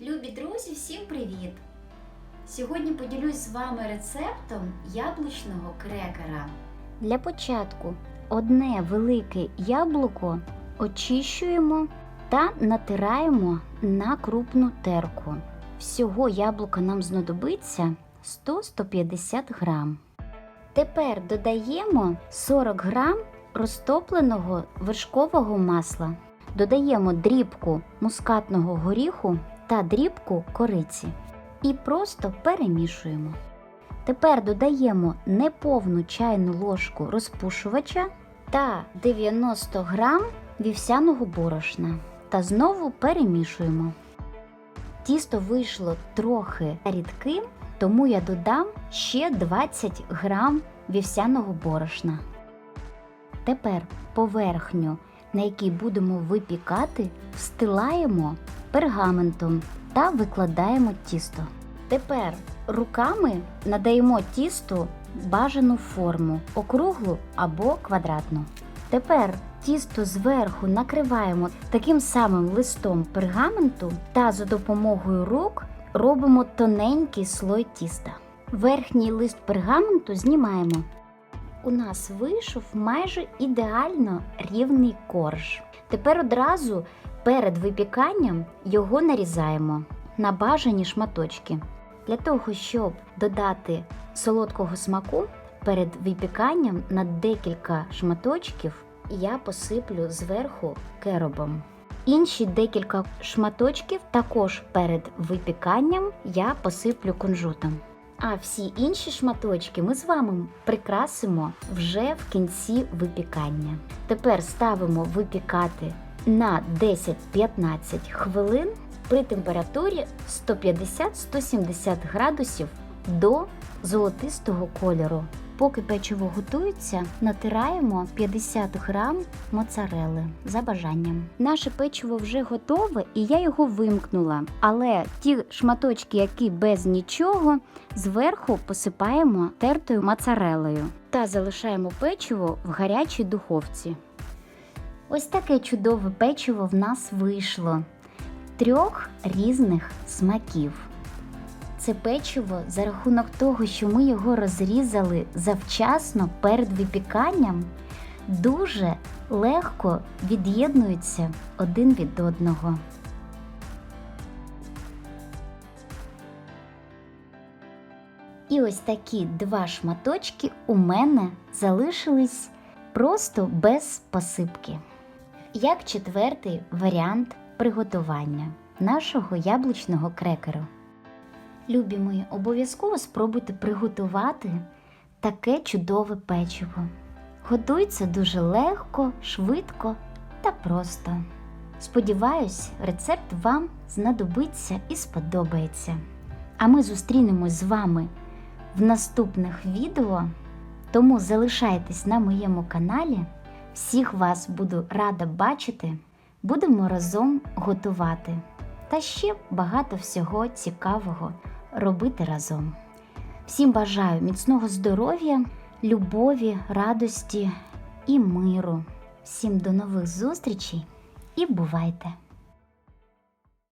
Любі друзі, всім привіт! Сьогодні поділюсь з вами рецептом яблучного крекера. Для початку одне велике яблуко очищуємо та натираємо на крупну терку. Всього яблука нам знадобиться 100-150 грам. Тепер додаємо 40 грам розтопленого вершкового масла. Додаємо дрібку мускатного горіху та дрібку кориці. І просто перемішуємо. Тепер додаємо неповну чайну ложку розпушувача та 90 грам вівсяного борошна. Та знову перемішуємо. Тісто вийшло трохи рідким, тому я додам ще 20 грам вівсяного борошна. Тепер поверхню, на якій будемо випікати, встилаємо пергаментом та викладаємо тісто. Тепер руками надаємо тісту бажану форму округлу або квадратну. Тепер тісто зверху накриваємо таким самим листом пергаменту та за допомогою рук робимо тоненький слой тіста. Верхній лист пергаменту знімаємо. У нас вийшов майже ідеально рівний корж. Тепер одразу перед випіканням його нарізаємо на бажані шматочки. Для того, щоб додати солодкого смаку перед випіканням на декілька шматочків я посиплю зверху керобом. Інші декілька шматочків також перед випіканням я посиплю кунжутом. А всі інші шматочки ми з вами прикрасимо вже в кінці випікання. Тепер ставимо випікати на 10-15 хвилин при температурі 150-170 градусів до золотистого кольору. Поки печиво готується, натираємо 50 грам моцарели за бажанням. Наше печиво вже готове і я його вимкнула. Але ті шматочки, які без нічого, зверху посипаємо тертою моцарелою та залишаємо печиво в гарячій духовці. Ось таке чудове печиво в нас вийшло трьох різних смаків. Це печиво за рахунок того, що ми його розрізали завчасно перед випіканням, дуже легко від'єднуються один від одного. І ось такі два шматочки у мене залишились просто без посипки. Як четвертий варіант приготування нашого яблучного крекеру. Любі мої, обов'язково спробуйте приготувати таке чудове печиво. Готується дуже легко, швидко та просто. Сподіваюсь, рецепт вам знадобиться і сподобається. А ми зустрінемось з вами в наступних відео, тому залишайтесь на моєму каналі. Всіх вас буду рада бачити. Будемо разом готувати та ще багато всього цікавого робити разом. Всім бажаю міцного здоров'я, любові, радості і миру. Всім до нових зустрічей і бувайте!